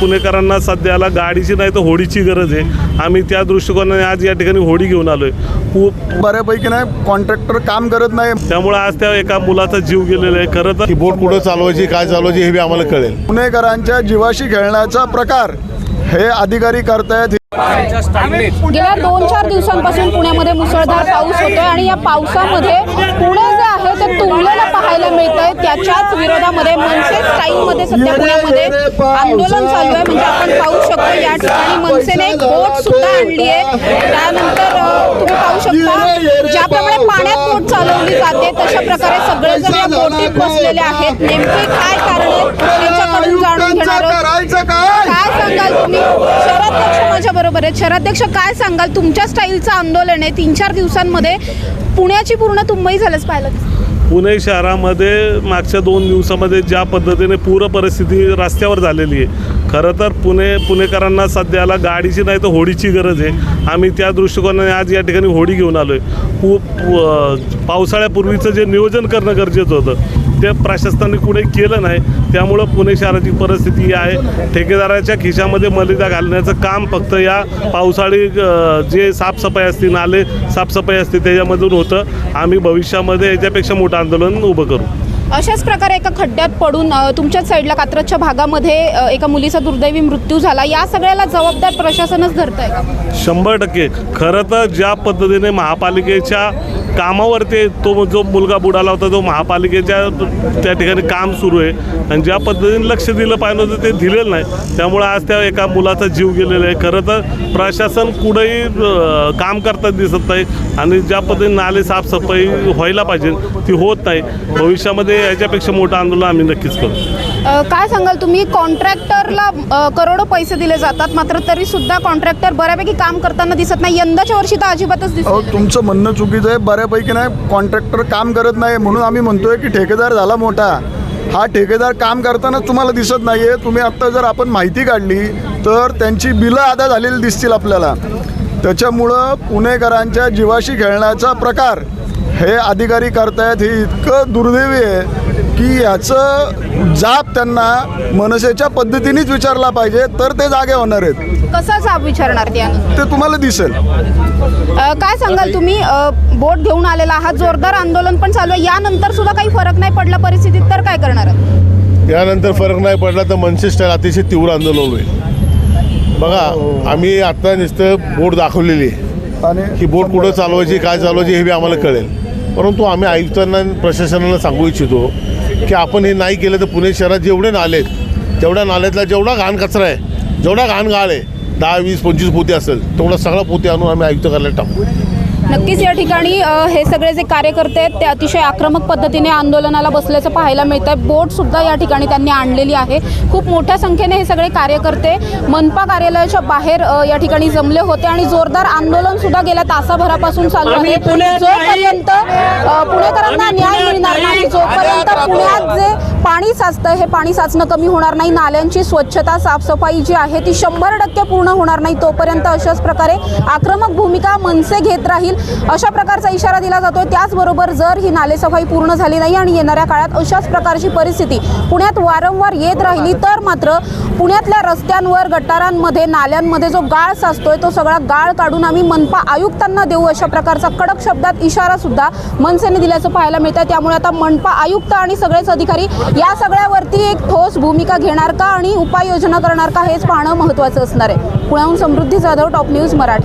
पुणेकरांना सध्याला गाडीची नाही तर होडीची गरज आहे. आम्ही त्या दृष्टिकोनाने आज या ठिकाणी होडी घेऊन आलोय. पु बऱ्यापैकी नाही कॉन्ट्रॅक्टर काम करत नाही. त्यामुळे आज त्या एका मुलाचा जीव गेलेला आहे. खरं तर ही बोट कुठं चालवायची काय चालवायची हे बी आम्हाला कळेल. पुणेकरांच्या जीवाशी खेळण्याचा प्रकार हे अधिकारी करतायत. गेल्या दोन चार दिवसांपासून पुण्यामध्ये मुसळधार पाऊस होतोय आणि या पावसामध्ये पुणे जे आहे ते तुंबलेलं पाहायला मिळत आहे त्याच्याच विरोधामध्ये मनसे स्टाईलमध्ये सध्या पुण्यामध्ये आंदोलन चालू आहे. म्हणजे आपण पाहू शकतो या ठिकाणी मनसेने एक बोट सुद्धा आणली आहे. त्यानंतर तुम्ही पाहू शकता ज्याप्रमाणे पाण्यात बोट चालवली जाते तशा प्रकारे सगळेजण या बोटीत बसलेले आहेत. नेमके काय कारण आहेत त्यांच्याकडून जाणून घेणार काय? काय सांगाल तुम्ही? शहराध्यक्ष माझ्या बरोबर आहेत. शहराध्यक्ष काय सांगाल? तुमच्या स्टाईलचं आंदोलन आहे. तीन चार दिवसांमध्ये पुण्याची पूर्ण तुंबई झालंच पाहिलं. पुणे शहरामध्ये मागच्या दोन दिवसामध्ये ज्या पद्धतीने पूर परिस्थिती रस्त्यावर झालेली आहे खरं तर पुणे पुणेकरांना सध्याला गाडीची नाही तर होडीची गरज आहे. आम्ही त्या दृष्टिकोनाने आज या ठिकाणी होडी घेऊन आलो आहे पु पावसाळ्यापूर्वीचं जे नियोजन करणं गरजेचं होतं ते प्रशासनाने कुणे केलं नाही त्यामुळं पुणे शहराची परिस्थिती ही आहे. ठेकेदाराच्या खिशामध्ये मलिदा घालण्याचं काम फक्त या पावसाळी जे साफसफाई असते नाले साफसफाई असते त्याच्यामधून होतं. आम्ही भविष्यामध्ये याच्यापेक्षा मोठं आंदोलन उभं करू. अशाच प्रकारे एका खड्ड्यात पडून तुमच्याच साईडला कात्रजच्या भागामध्ये एका मुलीचा दुर्दैवी मृत्यू झाला. या सगळ्याला जबाबदार प्रशासनच धरत आहे का? शंभर टक्के. खरं तर ज्या पद्धतीने महापालिकेच्या कामावरती तो जो मुलगा बुडाला होता तो महापालिकेच्या त्या ठिकाणी काम सुरू आहे. आणि ज्या पद्धतीने लक्ष दिलं पाहिजे होतं ते दिलेलं नाही. त्यामुळं आज त्या एका मुलाचा जीव गेलेला आहे. खरं तर प्रशासन कुठंही काम करताना दिसत नाही. आणि ज्या पद्धतीने नाले साफसफाई व्हायला पाहिजे ती होत नाही. भविष्यामध्ये याच्यापेक्षा मोठं आंदोलन आम्ही नक्कीच करू. अ, काय सांगाल तुम्ही? कॉन्ट्रॅक्टरला अ, करोडो पैसे दिले जातात मात्र तरी सुद्धा कॉन्ट्रॅक्टर बऱ्यापैकी काम करताना दिसत नाही. यंदाच्या वर्षी तर अजिबातच दिसत अहो तुमचं म्हणणं चुकीचं आहे. बऱ्यापैकी नाही कॉन्ट्रॅक्टर काम करत नाही. म्हणून आम्ही म्हणतोय की ठेकेदार झाला मोठा. हा ठेकेदार काम करताना तुम्हाला दिसत नाही आहे तुम्ही आत्ता जर आपण माहिती काढली तर त्यांची बिलं अदा झालेली दिसतील आपल्याला. त्याच्यामुळं पुणेकरांच्या जीवाशी खेळण्याचा प्रकार हे अधिकारी करतायत हे इतकं दुर्दैवी आहे की याचं जाब त्यांना मनसेच्या पद्धतीनेच विचारला पाहिजे तर ते जागे होणार आहेत. कसा जाब विचारणार त्यानं ते तुम्हाला दिसेल. अ, काय सांगाल तुम्ही? अ, बोट घेऊन आलेला आहात जोरदार आंदोलन पण चालू आहे. यानंतर सुद्धा काही फरक नाही पडला परिस्थितीत तर काय करणार? आहात? यानंतर फरक नाही पडला तर मनसे स्टाईल अतिशय तीव्र आंदोलन होईल. बघा आम्ही आता नुसतं बोट दाखवलेली आहे. आणि ही बोट कुठं चालवायची काय चालवायची हे बी आम्हाला कळेल. परंतु आम्ही आयुक्तांना प्रशासनाला सांगू इच्छितो की आपण हे नाही केलं तर पुणे शहरात जेवढे नाले आहेत तेवढ्या नाल्यातला जेवढा घाण कचरा आहे जेवढा घाण गाळ आहे दहा वीस पंचवीस पोते असेल तेवढा सगळा पोते आणून आम्ही आयुक्त कार्यालयात टाकू. नक्कीच या ठिकाणी हे सगळे जे कार्यकर्ते आहेत ते अतिशय आक्रमक पद्धतीने आंदोलनाला बसल्याचं पाहायला मिळत आहे बोट सुद्धा या ठिकाणी त्यांनी आणलेली आहे. खूप मोठ्या संख्येने हे सगळे कार्यकर्ते मनपा कार्यालयाच्या बाहेर या ठिकाणी जमले होते आणि जोरदार आंदोलन सुद्धा गेल्या तासाभरापासून चालू आहे. जोपर्यंत पुणेकरांना न्याय मिळणार नाही. जोपर्यंत पुण्यात जे पाणी साचतं हे पाणी साचणं कमी होणार नाही नाल्यांची स्वच्छता साफसफाई जी आहे ती शंभर टक्के पूर्ण होणार नाही तोपर्यंत अशाच प्रकारे आक्रमक भूमिका मनसे घेत राहील. अशा प्रकारचा इशारा दिला जातोय. त्याचबरोबर जर ही नालेसफाई पूर्ण झाली नाही आणि येणाऱ्या काळात अशाच प्रकारची परिस्थिती पुण्यात वारंवार येत राहिली तर मात्र पुण्यातल्या रस्त्यांवर गटारांमध्ये नाल्यांमध्ये जो गाळ साचतोय तो सगळा गाळ काढून आम्ही मनपा आयुक्तांना देऊ अशा प्रकारचा कडक शब्दात इशारा सुद्धा मनसेने दिल्याचं पाहायला मिळतं त्यामुळे आता मनपा आयुक्त आणि सगळेच अधिकारी या सगळ्यावरती एक ठोस भूमिका घेणार का आणि उपाययोजना करणार का हेच पाहणं महत्त्वाचं असणार आहे. पुण्याहून Samruddhi Jadhav top news Marathi.